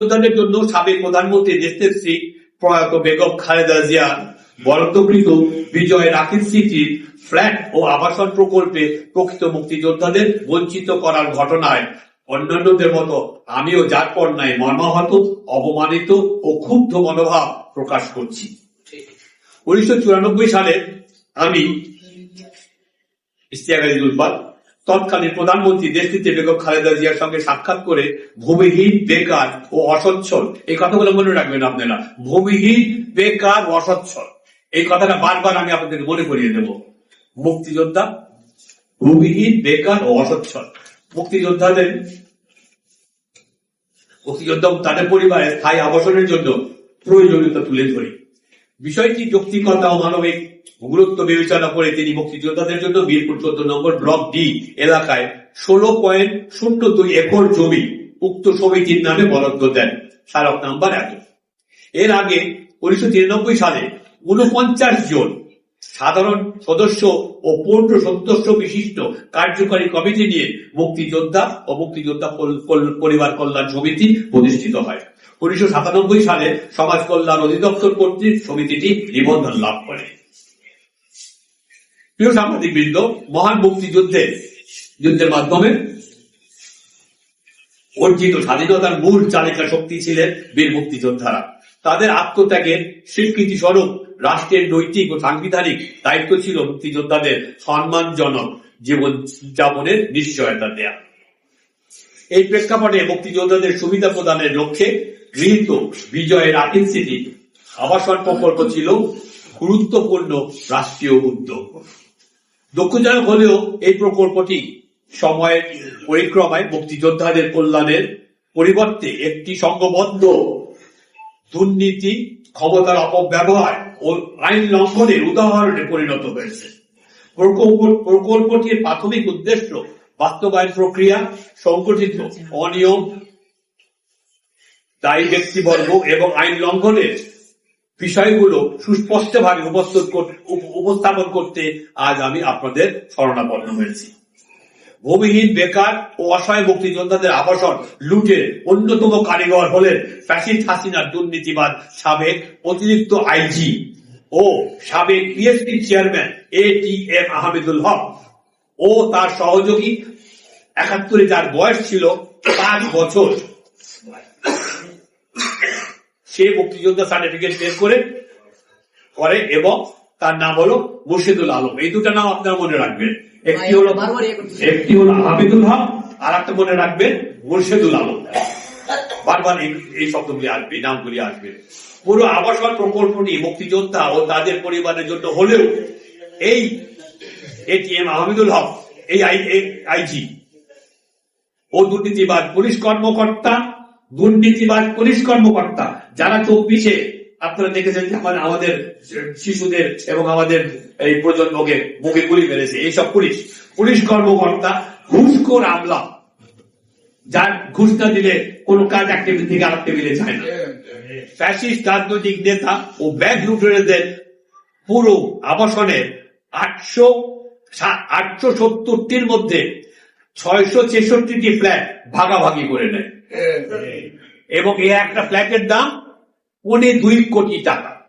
যোদ্ধাদের জন্য সাবেক প্রধানমন্ত্রী দেশনেত্রী প্রয়াত বেগম খালেদা জিয়া বরাদ্দকৃত বিজয় রাখির স্মৃতির ফ্ল্যাট ও আবাসন প্রকল্পে প্রকৃত মুক্তিযোদ্ধাদের বঞ্চিত করার ঘটনায় অন্যান্যদের মতো আমিও যার পর পণ্যায় মর্মাহত, অপমানিত ও ক্ষুব্ধ মনোভাব প্রকাশ করছি। উনিশশো চুরানব্বই সালে আমি আলী গুলবাদ তৎকালীন প্রধানমন্ত্রী দেশটিতে বেগম খালেদা জিয়ার সঙ্গে সাক্ষাৎ করে ভূমিহীন, বেকার ও অসচ্ছল, এই কথাগুলো মনে রাখবেন আপনারা। ভূমিহীন, বেকার, অসচ্ছল। এই কথাটা বারবার আমি আপনাদের মনে করিয়ে দেব। মুক্তিযোদ্ধা, ভূমিহীন, বেকার ও অসচ্ছল। মুক্তিযোদ্ধাদের, মুক্তিযোদ্ধা তাদের পরিবারের স্থায়ী আবাসনের জন্য প্রয়োজনীয়তা তুলে ধরি। বিষয়টি যৌক্তিকতা ও মানবিক গুরুত্ব বিবেচনা করে তিনি মুক্তিযোদ্ধাদের জন্য বীরপুর চোদ্দ নম্বর ব্লক ডি এলাকায় ষোলো পয়েন্ট শূন্য দুই একর জমি উক্ত সমিতির নামে বরাদ্দ দেন। স্মারক নাম্বার এত এর আগে উনিশশো তিরানব্বই সালে উনপঞ্চাশ জন সাধারণ সদস্য ও পূর্ণ সদস্য বিশিষ্ট কার্যকারী কমিটি নিয়ে মুক্তিযোদ্ধা ও মুক্তিযোদ্ধা পরিবার কল্যাণ সমিতি প্রতিষ্ঠিত হয়। উনিশশো সাতানব্বই সালে সমাজ কল্যাণ অধিদপ্তর কর্তৃক সমিতিটি নিবন্ধন লাভ করে। প্রিয় সাংবাদিক বৃন্দ মহান মুক্তিযুদ্ধে, যুদ্ধের মাধ্যমে অর্জিত স্বাধীনতার মূল চালিকা শক্তি ছিলেন বীর মুক্তিযোদ্ধারা। তাদের আত্মত্যাগের স্বীকৃতি স্বরূপ রাষ্ট্রের নৈতিক ও সাংবিধানিক দায়িত্ব ছিল মুক্তিযোদ্ধাদের সম্মানজনক জীবন যাপনের নিশ্চয়তা দেয়া। এই প্রেক্ষাপটে মুক্তিযোদ্ধাদের সুবিধা প্রদানের লক্ষ্যে গৃহীত বিজয়ের আকিল স্মৃতি আবাসন প্রকল্প ছিল গুরুত্বপূর্ণ রাষ্ট্রীয় উদ্যোগ। দুঃখজনক হলেও এই প্রকল্পটি সময়ের পরিক্রমায় মুক্তিযোদ্ধাদের কল্যাণের পরিবর্তে একটি সংঘবদ্ধ দুর্নীতি, ক্ষমতার অপব্যবহার ও আইন লঙ্ঘনের উদাহরণে পরিণত হয়েছে। প্রকল্প- প্রকল্পটির প্রাথমিক উদ্দেশ্য বাস্তবায়ন প্রক্রিয়া, সংগঠিত অনিয়ম, দায়ী ব্যক্তিবর্গ এবং আইন লঙ্ঘনের বিষয়গুলো সুস্পষ্টভাবে উপস্থাপন করতে আজ আমি আপনাদের শরণাপন্ন হয়েছি। ভূমিহীন, বেকার ও অসহায় মুক্তিযোদ্ধাদের আবাসন লুটের অন্যতম কারিগর হলেন ফ্যাসিস্ট হাসিনার দুর্নীতিবাদ সাবেক অতিরিক্ত আইজি ও সাবেক PSP chairman A T M Ahmedul Haque ও তার সহযোগী একাত্তরে যার বয়স ছিল পাঁচ বছর। সে মুক্তিযোদ্ধা সার্টিফিকেট বের করে করে এবং তার নাম হলো মুর্শিদুল আলম। এই দুটো নাম আপনারা মনে রাখবেন। একটি হলো। একটি হলো হামিদুল হক আর একটা মনে রাখবেন মুর্শিদুল আলম। বারবার এই শব্দগুলি আসবে নামগুলি আসবে। পুরো আবাসন প্রকল্পটি মুক্তিযোদ্ধা ও তাদের পরিবারের জন্য হলেও এই এটিএম আহমেদুল হক এই আইজি ও দুর্নীতিবাদ পুলিশ কর্মকর্তা দুর্নীতিবাদ পুলিশ কর্মকর্তা যারা চব্বিশে আপনারা দেখেছেন যে আমাদের শিশুদের এবং আমাদের এই প্রজন্মকে মুখে গুলি মেরেছে। এইসব পুলিশ। পুলিশ কর্মকর্তা ঘুষখোর আমলা। যার ঘুষ না দিলে কোনো কাজ এক টেবিল থেকে আরেক টেবিলে যায় না। ফ্যাসিস্ট রাজনৈতিক নেতা ও ব্যাগ লুটেরাদের পুরো আবাসনের আটশো আটশো সত্তরটির মধ্যে ছয়শো ছেষট্টিটি ফ্ল্যাট ভাগাভাগি করে নেয়। এবং এই একটা ফ্ল্যাটের দাম পৌনে দুই কোটি টাকা।